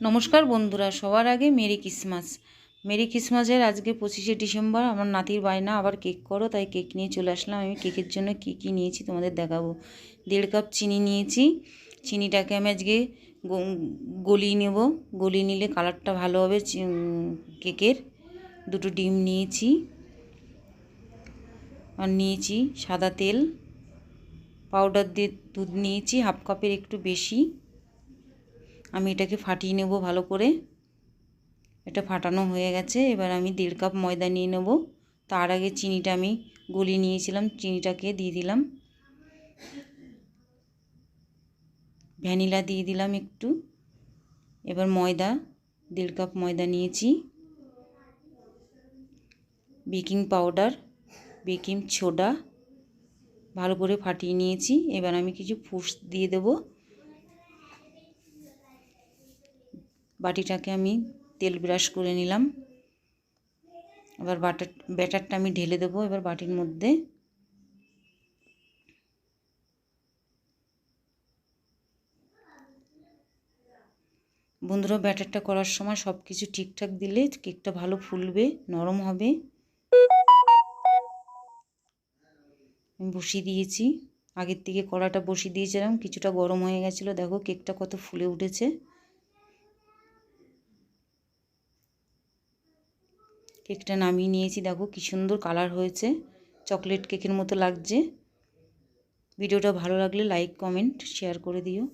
নমস্কার বন্ধুরা, সবার আগে মেরি ক্রিসমাস। মেরি ক্রিসমাসের আজকে পঁচিশে ডিসেম্বর, আমার নাতির বায়না, আবার কেক করো, তাই কেক নিয়ে চলে আসলাম। আমি কেকের জন্য কী কী নিয়েছি তোমাদের দেখাবো। দেড় কাপ চিনি নিয়েছি। চিনিটাকে আমি আজকে গলিয়ে নেব। গলিয়ে নিলে কালারটা ভালো হবে কেকের। দুটো ডিম নিয়েছি। আর নিয়েছি সাদা তেল। পাউডার দিয়ে দুধ নিয়েছি, হাফ কাপের একটু বেশি। আমি এটাকে ফাটিয়ে নেব ভালো করে। এটা ফাটানো হয়ে গেছে। এবার আমি দেড় কাপ ময়দা নিয়ে নেব। তার আগে চিনিটা আমি গলিয়ে নিয়েছিলাম। চিনিটাকে দিয়ে দিলাম। ভ্যানিলা দিয়ে দিলাম একটু। এবার ময়দা, দেড় কাপ ময়দা নিয়েছি। বেকিং পাউডার, বেকিং সোডা ভালো করে ফাটিয়ে নিয়েছি। এবার আমি কিছু ফুডস দিয়ে দেবো। বাটিটাকে আমি তেল ব্রাশ করে নিলাম। এবার বাটার, ব্যাটারটা আমি ঢেলে দেবো এবার বাটির মধ্যে। বন্ধুরা, ব্যাটারটা করার সময় সব কিছু ঠিকঠাক দিলে কেকটা ভালো ফুলবে, নরম হবে। বসিয়ে দিয়েছি। আগের থেকে কড়াটা বসিয়ে দিয়েছিলাম, কিছুটা গরম হয়ে গেছিল। দেখো, কেকটা কত ফুলে উঠেছে। কেকটা নামিয়ে নিয়েছি, দেখো কী সুন্দর কালার হয়েছে। চকলেট কেকের মতো লাগছে। ভিডিওটা ভালো লাগলে লাইক, কমেন্ট, শেয়ার করে দিও।